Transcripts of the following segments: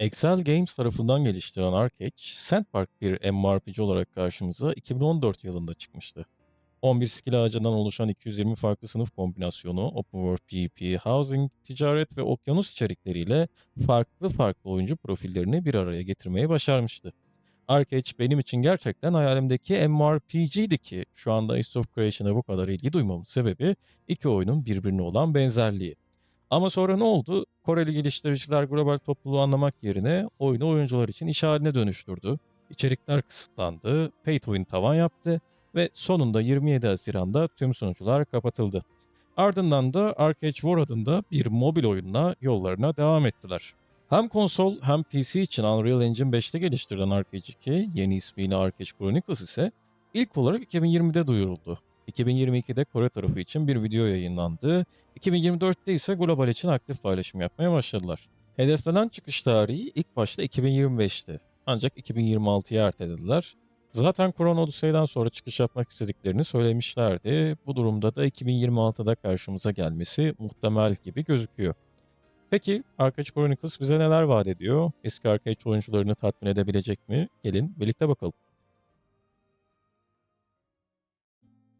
Excel Games tarafından geliştirilen Arcade, Sandbox bir MMORPG olarak karşımıza 2014 yılında çıkmıştı. 11 skill ağacından oluşan 220 farklı sınıf kombinasyonu, Open World PvP, Housing, ticaret ve okyanus içerikleriyle farklı farklı oyuncu profillerini bir araya getirmeyi başarmıştı. Arcade benim için gerçekten hayalimdeki MMORPG'di ki şu anda Ace of Creation'a bu kadar ilgi duymamın sebebi iki oyunun birbirine olan benzerliği. Ama sonra ne oldu? Koreli geliştiriciler global topluluğu anlamak yerine oyunu oyuncular için iş haline dönüştürdü. İçerikler kısıtlandı, pay to win tavan yaptı ve sonunda 27 Haziran'da tüm sunucular kapatıldı. Ardından da Arcade War adında bir mobil oyunla yollarına devam ettiler. Hem konsol hem PC için Unreal Engine 5'te geliştirilen Arcade 2, yeni ismiyle Arcade Chronicles ise ilk olarak 2020'de duyuruldu. 2022'de Kore tarafı için bir video yayınlandı. 2024'te ise global için aktif paylaşım yapmaya başladılar. Hedeflenen çıkış tarihi ilk başta 2025'ti. Ancak 2026'ya ertelediler. Zaten Chrono Odyssey'den sonra çıkış yapmak istediklerini söylemişlerdi. Bu durumda da 2026'da karşımıza gelmesi muhtemel gibi gözüküyor. Peki Arcade Chronicles bize neler vaat ediyor? Eski arcade oyuncularını tatmin edebilecek mi? Gelin birlikte bakalım.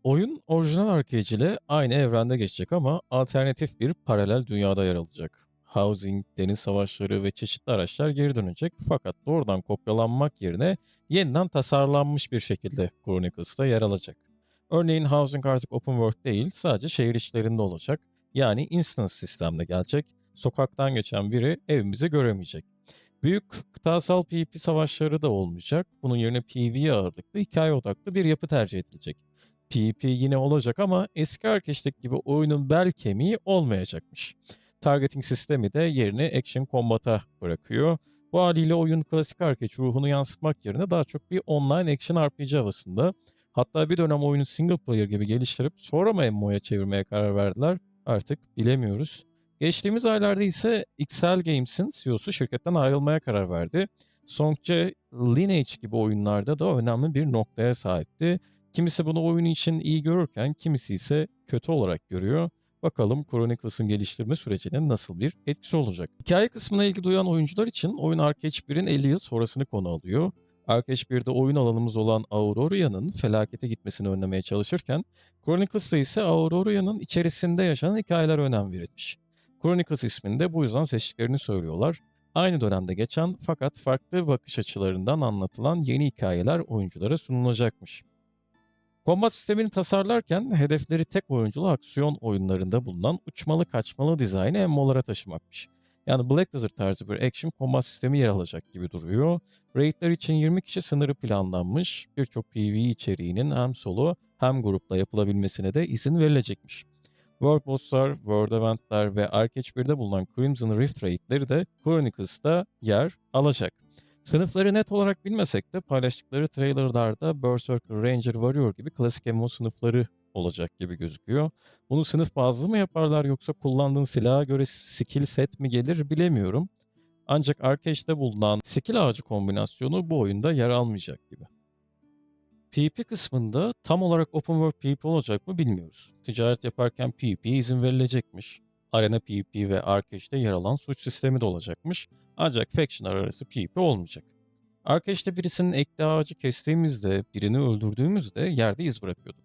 Oyun orijinal ile aynı evrende geçecek ama alternatif bir paralel dünyada yer alacak. Housing, deniz savaşları ve çeşitli araçlar geri dönecek fakat doğrudan kopyalanmak yerine yeniden tasarlanmış bir şekilde Chronicles'ta yer alacak. Örneğin Housing artık open world değil sadece şehir içlerinde olacak. Yani instance sistemde gelecek. Sokaktan geçen biri evimizi göremeyecek. Büyük kıtasal PvP savaşları da olmayacak. Bunun yerine PvE ağırlıklı hikaye odaklı bir yapı tercih edilecek. PvP yine olacak ama eski Arkeş'teki gibi oyunun bel kemiği olmayacakmış. Targeting sistemi de yerini Action Combat'a bırakıyor. Bu haliyle oyun klasik Arkeş ruhunu yansıtmak yerine daha çok bir online action RPG havasında. Hatta bir dönem oyunu single player gibi geliştirip sonra mı MMO'ya çevirmeye karar verdiler artık bilemiyoruz. Geçtiğimiz aylarda ise XL Games'in CEO'su şirketten ayrılmaya karar verdi. Songje Lineage gibi oyunlarda da önemli bir noktaya sahipti. Kimisi bunu oyun için iyi görürken kimisi ise kötü olarak görüyor. Bakalım Chronicles'ın geliştirme sürecinin nasıl bir etkisi olacak. Hikaye kısmına ilgi duyan oyuncular için oyun Arcade 1'in 50 yıl sonrasını konu alıyor. Arcade 1'de oyun alanımız olan Auroria'nın felakete gitmesini önlemeye çalışırken Chronicles'ta ise Auroria'nın içerisinde yaşanan hikayeler önem verilmiş. Chronicles isminde bu yüzden seçtiklerini söylüyorlar. Aynı dönemde geçen fakat farklı bakış açılarından anlatılan yeni hikayeler oyunculara sunulacakmış. Kombat sistemini tasarlarken hedefleri tek oyunculu aksiyon oyunlarında bulunan uçmalı kaçmalı dizaynı MMO'lara taşımakmış. Yani Black Desert tarzı bir action kombat sistemi yer alacak gibi duruyor. Raidler için 20 kişi sınırı planlanmış. Birçok PvE içeriğinin hem solo hem grupla yapılabilmesine de izin verilecekmiş. World Boss'lar, World Event'ler ve Arcade 1'de bulunan Crimson Rift raidleri de Chronicles'ta yer alacak. Sınıfları net olarak bilmesek de paylaştıkları trailerlarda Berserker, Ranger, Warrior gibi klasik MMO sınıfları olacak gibi gözüküyor. Bunu sınıf bazlı mı yaparlar yoksa kullandığın silaha göre skill set mi gelir bilemiyorum. Ancak Arcade'de bulunan skill ağacı kombinasyonu bu oyunda yer almayacak gibi. PvP kısmında tam olarak open world PvP olacak mı bilmiyoruz. Ticaret yaparken PvP'ye izin verilecekmiş. Arena PvP ve Arcade'de yer alan suç sistemi de olacakmış. Ancak factionlar arası PvP olmayacak. Arcade'de birisinin ekli ağacı kestiğimizde, birini öldürdüğümüzde yerde iz bırakıyorduk.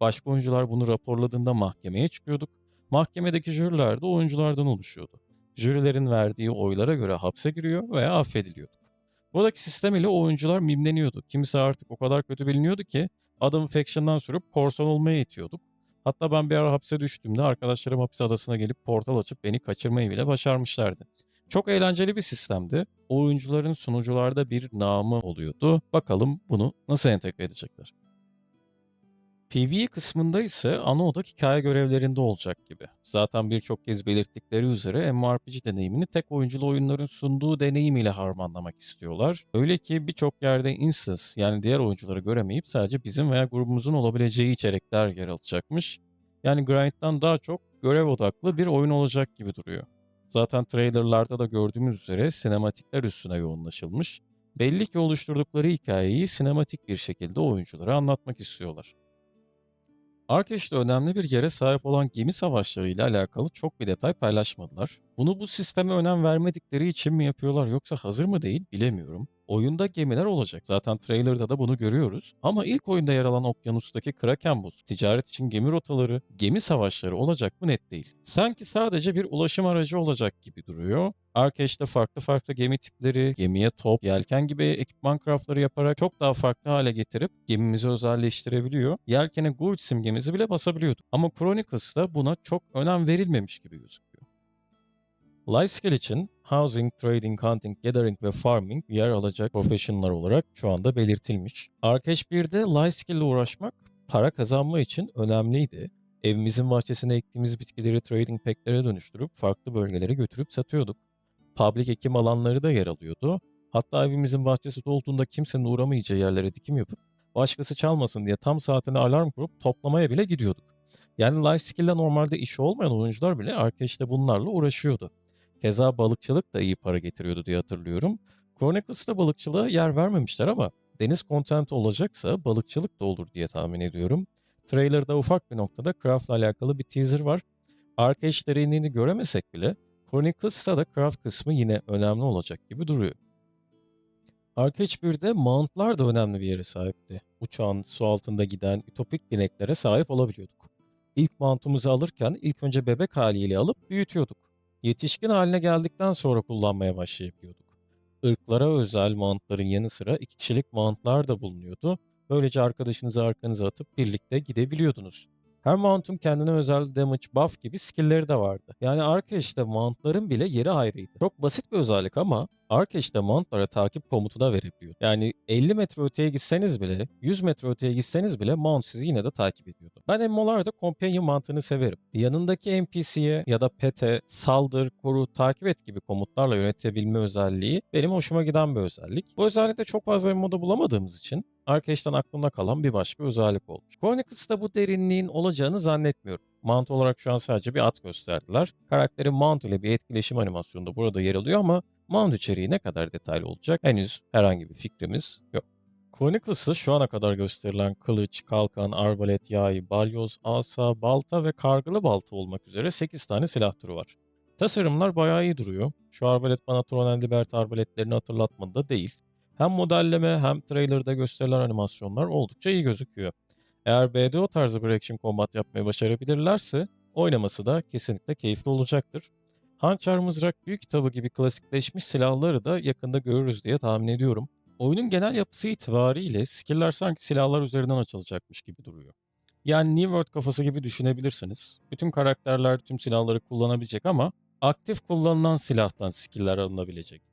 Başka oyuncular bunu raporladığında mahkemeye çıkıyorduk. Mahkemedeki jüriler de oyunculardan oluşuyordu. Jürilerin verdiği oylara göre hapse giriyor veya affediliyorduk. Buradaki sistem ile oyuncular mimleniyordu. Kimisi artık o kadar kötü biliniyordu ki adamı faction'dan sürüp korsan olmaya itiyorduk. Hatta ben bir ara hapse düştüğümde arkadaşlarım hapis adasına gelip portal açıp beni kaçırmayı bile başarmışlardı. Çok eğlenceli bir sistemdi. Oyuncuların sunucularda bir namı oluyordu. Bakalım bunu nasıl entegre edecekler. PvE kısmında ise ana odak hikaye görevlerinde olacak gibi. Zaten birçok kez belirttikleri üzere MMORPG deneyimini tek oyunculu oyunların sunduğu deneyim ile harmanlamak istiyorlar. Öyle ki birçok yerde instance yani diğer oyuncuları göremeyip sadece bizim veya grubumuzun olabileceği içerikler yer alacakmış. Yani grind'dan daha çok görev odaklı bir oyun olacak gibi duruyor. Zaten trailerlarda da gördüğümüz üzere sinematikler üstüne yoğunlaşılmış. Belli ki oluşturdukları hikayeyi sinematik bir şekilde oyunculara anlatmak istiyorlar. Arkeş'te önemli bir yere sahip olan gemi savaşları ile alakalı çok bir detay paylaşmadılar. Bunu bu sisteme önem vermedikleri için mi yapıyorlar yoksa hazır mı değil bilemiyorum. Oyunda gemiler olacak. Zaten trailer'da da bunu görüyoruz. Ama ilk oyunda yer alan okyanustaki Kraken buz, ticaret için gemi rotaları, gemi savaşları olacak mı net değil. Sanki sadece bir ulaşım aracı olacak gibi duruyor. Arkeş'te farklı farklı gemi tipleri, gemiye top, yelken gibi ekipman craftları yaparak çok daha farklı hale getirip gemimizi özelleştirebiliyor. Yelkene Gurd simgemizi bile basabiliyorduk. Ama Chronicles'ta buna çok önem verilmemiş gibi gözüküyor. Lifeskill için housing, trading, hunting, gathering ve farming yer alacak professionallar olarak şu anda belirtilmiş. Arkeş 1'de Lifeskill ile uğraşmak para kazanma için önemliydi. Evimizin bahçesine ektiğimiz bitkileri trading pack'lere dönüştürüp farklı bölgelere götürüp satıyorduk. Public ekim alanları da yer alıyordu. Hatta evimizin bahçesi dolduğunda kimsenin uğramayacağı yerlere dikim yapıp başkası çalmasın diye tam saatine alarm kurup toplamaya bile gidiyorduk. Yani life skill'le normalde işi olmayan oyuncular bile Arkeş'te bunlarla uğraşıyordu. Keza balıkçılık da iyi para getiriyordu diye hatırlıyorum. Chronicles'ta balıkçılığa yer vermemişler ama deniz kontenti olacaksa balıkçılık da olur diye tahmin ediyorum. Trailer'da ufak bir noktada Craft'la alakalı bir teaser var. Arcade derinliğini göremesek bile Chronicles'ta da Craft kısmı yine önemli olacak gibi duruyor. Arcade 1'de Mount'lar da önemli bir yere sahipti. Uçağın su altında giden ütopik bineklere sahip olabiliyorduk. İlk mount'umuzu alırken ilk önce bebek haliyle alıp büyütüyorduk. Yetişkin haline geldikten sonra kullanmaya başlayabiliyorduk. Irklara özel mountların yanı sıra iki kişilik mountlar da bulunuyordu. Böylece arkadaşınızı arkanıza atıp birlikte gidebiliyordunuz. Her mount'un kendine özel damage buff gibi skill'leri de vardı. Yani Arkeş'te mount'ların bile yeri ayrıydı. Çok basit bir özellik ama Arkeş'te mount'lara takip komutu da verebiliyor. Yani 50 metre öteye gitseniz bile, 100 metre öteye gitseniz bile mount sizi yine de takip ediyordu. Ben MMO'larda companion mantığını severim. Yanındaki NPC'ye ya da pet'e saldır, koru, takip et gibi komutlarla yönetebilme özelliği benim hoşuma giden bir özellik. Bu özellikte çok fazla MMO'da bulamadığımız için Arkeş'ten aklımda kalan bir başka özellik olmuş. Chronicles'ta bu derinliğin olacağını zannetmiyorum. Mount olarak şu an sadece bir at gösterdiler. Karakterin Mount ile bir etkileşim animasyonunda burada yer alıyor ama Mount içeriği ne kadar detaylı olacak henüz herhangi bir fikrimiz yok. Chronicles'ta şu ana kadar gösterilen kılıç, kalkan, arbalet, yay, balyoz, asa, balta ve kargılı balta olmak üzere 8 tane silah türü var. Tasarımlar bayağı iyi duruyor. Şu arbalet bana Tron and arbaletlerini hatırlatmadı da değil. Hem modelleme hem trailer'da gösterilen animasyonlar oldukça iyi gözüküyor. Eğer BDO tarzı bir action combat yapmayı başarabilirlerse oynaması da kesinlikle keyifli olacaktır. Hançer mızrak büyük kitabı gibi klasikleşmiş silahları da yakında görürüz diye tahmin ediyorum. Oyunun genel yapısı itibariyle skill'ler sanki silahlar üzerinden açılacakmış gibi duruyor. Yani New World kafası gibi düşünebilirsiniz. Bütün karakterler tüm silahları kullanabilecek ama aktif kullanılan silahtan skill'ler alınabilecek.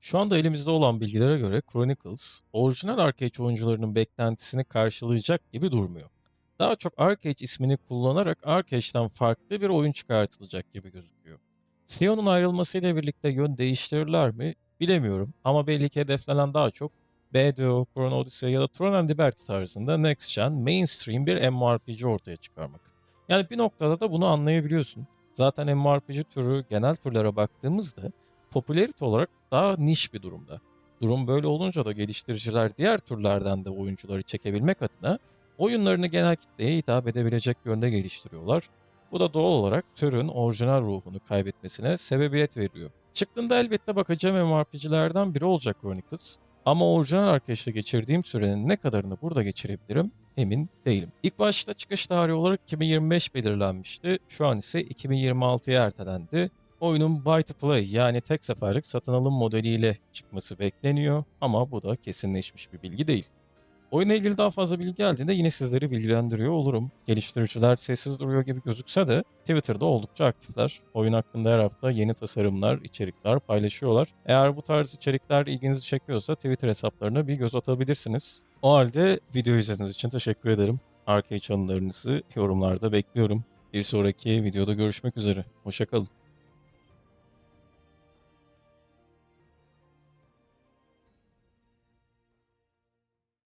Şu anda elimizde olan bilgilere göre Chronicles, orijinal Arcade oyuncularının beklentisini karşılayacak gibi durmuyor. Daha çok Arcade ismini kullanarak Arcade'den farklı bir oyun çıkartılacak gibi gözüküyor. Sion'un ayrılmasıyla birlikte yön değiştirirler mi bilemiyorum ama belli ki hedeflenen daha çok BDO, Chrono Odyssey ya da Tron and Liberty tarzında next gen mainstream bir MMORPG ortaya çıkarmak. Yani bir noktada da bunu anlayabiliyorsun. Zaten MMORPG türü genel türlere baktığımızda popülerite olarak daha niş bir durumda. Durum böyle olunca da geliştiriciler diğer türlerden de oyuncuları çekebilmek adına oyunlarını genel kitleye hitap edebilecek yönde geliştiriyorlar. Bu da doğal olarak türün orijinal ruhunu kaybetmesine sebebiyet veriyor. Çıktığında elbette bakacağım MMORPG'lerden biri olacak Chronicles. Ama orijinal arkadaşla geçirdiğim sürenin ne kadarını burada geçirebilirim emin değilim. İlk başta çıkış tarihi olarak 2025 belirlenmişti. Şu an ise 2026'ya ertelendi. Oyunun buy to play yani tek seferlik satın alım modeliyle çıkması bekleniyor ama bu da kesinleşmiş bir bilgi değil. Oyunla ilgili daha fazla bilgi geldiğinde yine sizleri bilgilendiriyor olurum. Geliştiriciler sessiz duruyor gibi gözükse de Twitter'da oldukça aktifler. Oyun hakkında her hafta yeni tasarımlar, içerikler paylaşıyorlar. Eğer bu tarz içerikler ilginizi çekiyorsa Twitter hesaplarına bir göz atabilirsiniz. O halde video izlediğiniz için teşekkür ederim. Arcade anılarınızı yorumlarda bekliyorum. Bir sonraki videoda görüşmek üzere. Hoşçakalın.